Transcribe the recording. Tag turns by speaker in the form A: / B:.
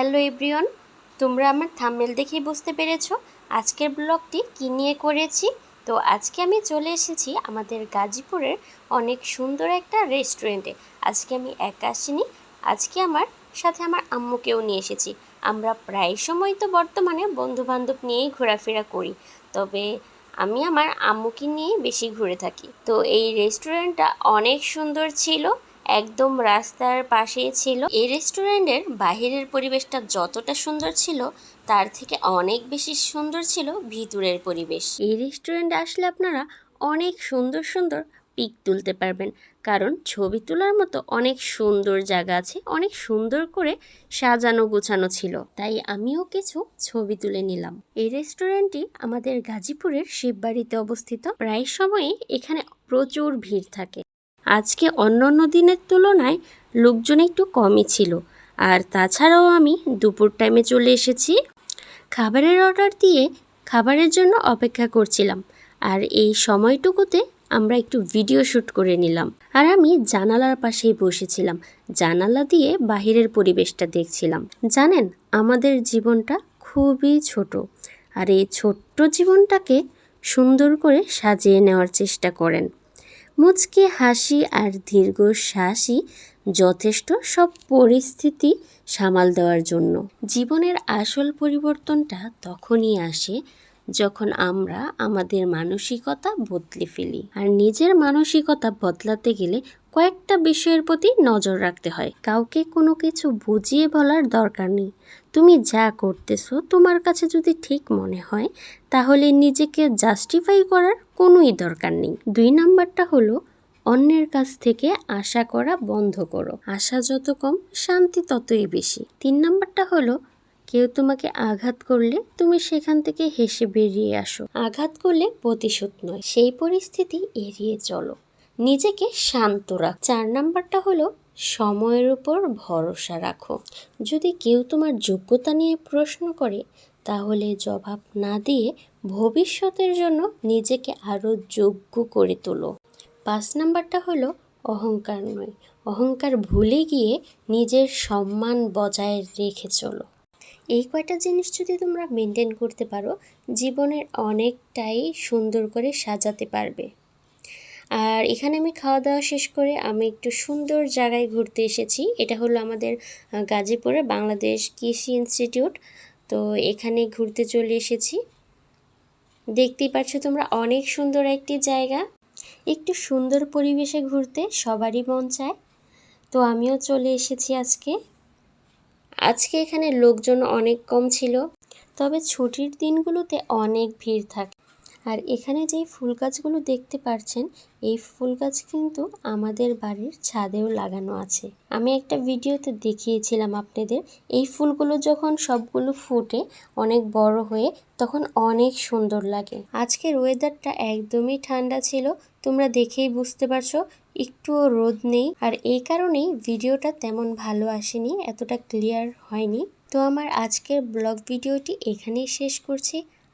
A: Hello everyone, তোমরা আমার thumbnail দেখেই বুঝতে পেরেছ আজকের ব্লগটি কী নিয়ে করেছি। তো আজকে আমি চলে এসেছি আমাদের গাজীপুরের অনেক সুন্দর একটা রেস্টুরেন্টে। আজকে আমি একা আসিনি, আজকে আমার সাথে আমার আম্মুকেও নিয়ে এসেছি। আমরা প্রায় সময় তো বর্তমানে বন্ধুবান্ধব নিয়েই ঘোরাফেরা করি, তবে আমি আমার আম্মুকে নিয়ে বেশি ঘুরে থাকি। তো এই রেস্টুরেন্টটা অনেক সুন্দর ছিল একদম রাস্তার পাশেই ছিল। এই রেস্টুরেন্টের বাহিরের পরিবেশটা যতটা সুন্দর ছিল, তার থেকে অনেক বেশি সুন্দর ছিল ভিতরের পরিবেশ। এই রেস্টুরেন্টে আসলে আপনারা অনেক সুন্দর সুন্দর পিক তুলতে পারবেন। কারণ ছবি তোলার মতো অনেক সুন্দর জায়গা আছে, অনেক সুন্দর করে সাজানো গোছানো ছিল। তাই আমিও কিছু ছবি তুলে নিলাম। এই রেস্টুরেন্টটি আমাদের গাজীপুরের শিববাড়িতে অবস্থিত। প্রায় সময়ই এখানে প্রচুর ভিড় থাকে। আজকে অন্য অন্য দিনের তুলনায় লোকজন একটু কমই ছিল। আর তাছাড়াও আমি দুপুর টাইমে চলে এসেছি। খাবারের অর্ডার দিয়ে খাবারের জন্য অপেক্ষা করছিলাম। আর এই সময়টুকুতে আমরা একটু ভিডিও শ্যুট করে নিলাম। আর আমি জানালার পাশেই বসেছিলাম। জানালা দিয়ে বাহিরের পরিবেশটা দেখছিলাম। জানেন, আমাদের জীবনটা খুবই ছোট। আর এই ছোট্ট জীবনটাকে সুন্দর করে সাজিয়ে নেওয়ার চেষ্টা করেন। মুচকি হাসি আর দীর্ঘশ্বাসই যথেষ্ট সব পরিস্থিতি সামাল দেওয়ার জন্য। জীবনের আসল পরিবর্তনটা তখনই আসে যখন আমরা আমাদের মানসিকতা বদলে ফেলি। আর নিজের মানসিকতা বদলাতে গেলে কয়েকটা বিষয়ের প্রতি নজর রাখতে হয়। কাউকে কোনো কিছু বুঝিয়ে বলার দরকার নেই। তুমি যা করতেছো তোমার কাছে যদি ঠিক মনে হয়, তাহলে নিজেকে জাস্টিফাই করার কোনোই দরকার নেই। দুই নাম্বারটা হলো, অন্যের কাছ থেকে আশা করা বন্ধ করো। আশা যত কম, শান্তি ততই বেশি। তিন নাম্বারটা হলো কেউ তোমাকে আঘাত করলে তুমি সেখান থেকে হেসে বেরিয়ে আসো। আঘাত করলে প্রতিশোধ নয়, সেই পরিস্থিতি এড়িয়ে চলো। নিজেকে শান্ত রাখ। চার নাম্বারটা হলো সময়ের উপর ভরসা রাখো। যদি কেউ তোমার যোগ্যতা নিয়ে প্রশ্ন করে, তাহলে জবাব না দিয়ে ভবিষ্যতের জন্য নিজেকে আরও যোগ্য করে তোলো। পাঁচ নাম্বারটা হলো অহংকার নয়। অহংকার ভুলে গিয়ে নিজের সম্মান বজায় রেখে চলো। এই কয়টা জিনিস যদি তোমরা মেনটেন করতে পারো, জীবনের অনেকটাই সুন্দর করে সাজাতে পারবে। আর এখানে আমি খাওয়া দাওয়া শেষ করে আমি একটু সুন্দর জায়গায় ঘুরতে এসেছি। এটা হলো আমাদের গাজীপুরে বাংলাদেশ কৃষি ইনস্টিটিউট। তো এখানে ঘুরতে চলে এসেছি। দেখতেই পাচ্ছ তোমরা অনেক সুন্দর একটি জায়গা। একটু সুন্দর পরিবেশে ঘুরতে সবারই মন চায়। তো আমিও চলে এসেছি আজকে। আজকে এখানে লোকজন অনেক কম ছিল তবে ছুটির দিনগুলোতে অনেক ভিড় থাকে। আর এখানে যেই ফুল গাছগুলো দেখতে পারছেন, এই ফুল গাছ কিন্তু আমাদের বাড়ির ছাদেও লাগানো আছে। আমি একটা ভিডিওতে দেখিয়েছিলাম আপনাদের, এই ফুলগুলো যখন সবগুলো ফুটে অনেক বড় হয়ে তখন অনেক সুন্দর লাগে। আজকের ওয়েদারটা একদমই ঠান্ডা ছিল, তোমরা দেখেই বুঝতে পারছ, একটুও রোদ নেই। আর এই কারণেই ভিডিওটা তেমন ভালো আসেনি, এতটা ক্লিয়ার হয়নি। তো আমার আজকের ব্লগ ভিডিওটি এখানেই শেষ করছি।